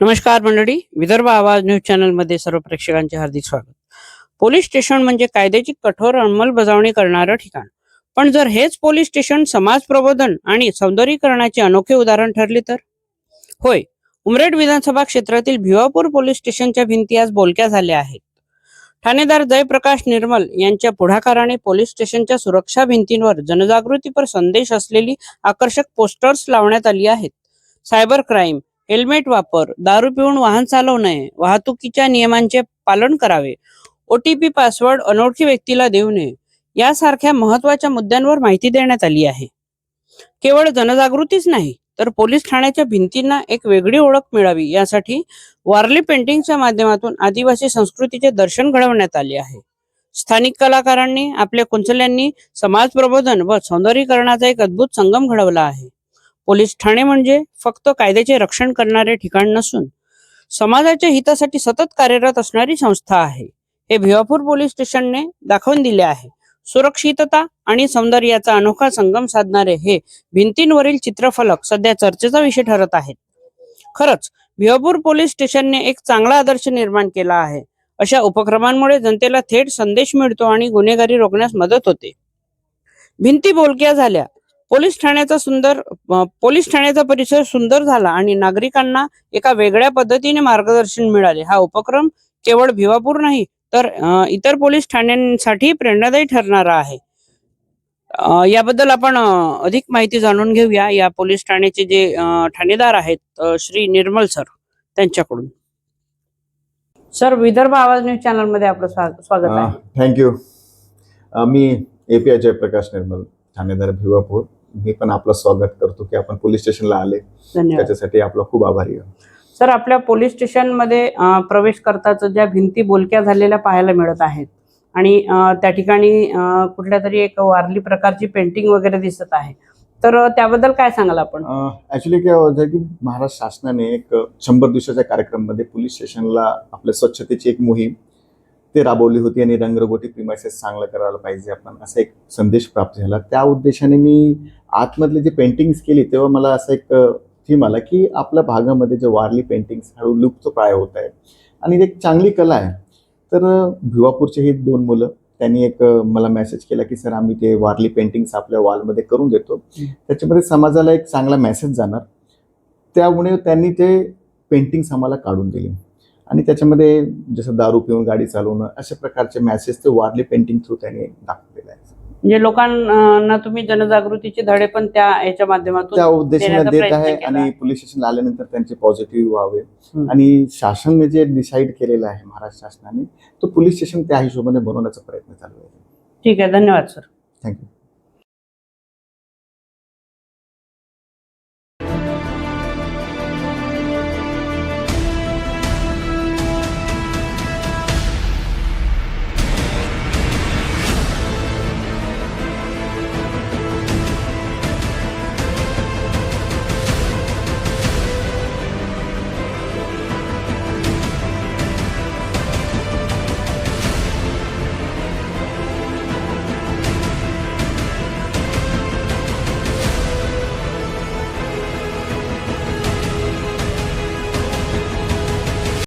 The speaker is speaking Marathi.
नमस्कार मंडळी विदर्भ आवाज न्यूज चॅनलमध्ये सर्व प्रेक्षकांचे हार्दिक स्वागत. पोलीस स्टेशन म्हणजे कायद्याची कठोर अंमलबजावणी करणारं ठिकाण. पण जर हेच पोलीस स्टेशन समाज प्रबोधन आणि सौंदर्यीकरणाचे अनोखे उदाहरण ठरले तर? होय उमरेड विधानसभा क्षेत्रातील भिवापूर पोलीस स्टेशनच्या भिंती आज बोलक्या झाल्या आहेत. ठाणेदार जयप्रकाश निर्मल यांच्या पुढाकाराने पोलीस स्टेशनच्या सुरक्षा भिंतींवर जनजागृतीपर संदेश असलेली आकर्षक पोस्टर्स लावण्यात आली आहेत. सायबर क्राईम हेल्मेट वापर दारू पिऊन वाहन चालवू नये वाहतुकीच्या नियमांचे पालन करावे ओटीपी पासवर्ड अनोळखी व्यक्तीला देऊ नये यासारख्या महत्त्वाच्या मुद्द्यांवर माहिती देण्यात आली आहे. केवळ जनजागृतीच नाही तर पोलीस ठाण्याच्या भिंतींना एक वेगळी ओळख मिळावी यासाठी वारली पेंटिंगच्या माध्यमातून आदिवासी संस्कृतीचे दर्शन घडवण्यात आले आहे. स्थानिक कलाकारांनी आपल्या कुंचल्यांनी समाज प्रबोधन व सौंदर्यीकरणाचा एक अद्भुत संगम घडवला आहे. पोलीस ठाणे म्हणजे फक्त कायद्याचे रक्षण करणारे ठिकाण नसून समाजाच्या हितासाठी सतत कार्यरत असणारी संस्था आहे. हे भिवापूर पोलीस स्टेशनने दाखवून दिले आहे. सुरक्षितता आणि सौंदर्याचा अनोखा संगम साधणारे हे भिंतींवरील चित्रफलक सध्या चर्चेचा विषय ठरत आहेत. खरंच भिवापूर पोलीस स्टेशनने एक चांगला आदर्श निर्माण केला आहे. अशा उपक्रमांमुळे जनतेला थेट संदेश मिळतो आणि गुन्हेगारी रोखण्यास मदत होते. भिंती बोलक्या झाल्या. पोलीस ठाण्याचा सुंदर पोलीस ठाण्याचा परिसर सुंदर झाला आणि नागरिकांना एका वेगळ्या पद्धतीने मार्गदर्शन मिळाले. हा उपक्रम केवळ भिवापूर नाही तर इतर पोलीस ठाण्यांसाठी प्रेरणादायी ठरणारा आहे. याबद्दल आपण अधिक माहिती जाणून घेऊया. या पोलीस ठाण्याचे जे ठाणेदार आहेत श्री निर्मल सर त्यांच्याकडून. सर विदर्भ आवाज न्यूज चॅनलमध्ये आपलं स्वा- स्वागत आहे. Thank you. Me A P I Jayprakash Nirmal ठाणेदार भिवापूर. मी पण आपलं स्वागत करतो की आपण पोलीस स्टेशनला आले. त्याच्यासाठी आपला खूप आभारी आहे. सर आपल्या पोलीस स्टेशनमध्ये प्रवेश करताच ज्या भिंती बोलक्या झालेल्या पाहायला मिळत आहेत आणि त्या ठिकाणी कुठल्या तरी एक वारली प्रकारची पेंटिंग वगैरे दिसत आहे. तर त्याबद्दल काय सांगाल आपण? ऍक्च्युली काय होतं की महाराष्ट्र शासनाने एक शंभर दिवसाच्या कार्यक्रममध्ये पोलीस स्टेशनला आपल्या स्वच्छतेची एक मोहीम ते राबवली होती आणि रंगरगोटी प्रिमायसेस चांगलं करायला पाहिजे आपण असा एक संदेश प्राप्त झाला. त्या उद्देशाने मी आतमधले जे पेंटिंग्स केली तेव्हा मला असं एक थीम आला की आपल्या भागामध्ये जे वारली पेंटिंग्स हळू लुप्त प्राय होत आहे. आणि एक चांगली कला आहे. तर भिवापूरचे ही दोन मुलं त्यांनी एक मला मेसेज केला की सर आम्ही ते वारली पेंटिंग्स आपल्या वॉलमध्ये करून देतो. त्याच्यामध्ये समाजाला एक चांगला मेसेज जाणार. त्यामुळे त्यांनी ते पेंटिंग्स आम्हाला काढून दिली. आणि त्याच्यामध्ये जसं दारू पिऊन गाडी चालवणं अशा प्रकारचे मेसेज ते वारली पेंटिंग थ्रू त्यांनी दाखवलेले आहे म्हणजे लोकांना तुम्ही जनजागृतीचे धडे पण त्या याच्या माध्यमातून त्या उद्देशाने देत आहे. आणि पोलीस स्टेशनला आल्यानंतर त्यांचे पॉझिटिव्ह व्हावे. आणि शासनने जे डिसाईड केलेलं आहे महाराष्ट्र शासनाने तो पोलीस स्टेशन त्या हिशोबाने बनवण्याचा प्रयत्न चालू आहे. ठीक आहे धन्यवाद सर थँक्यू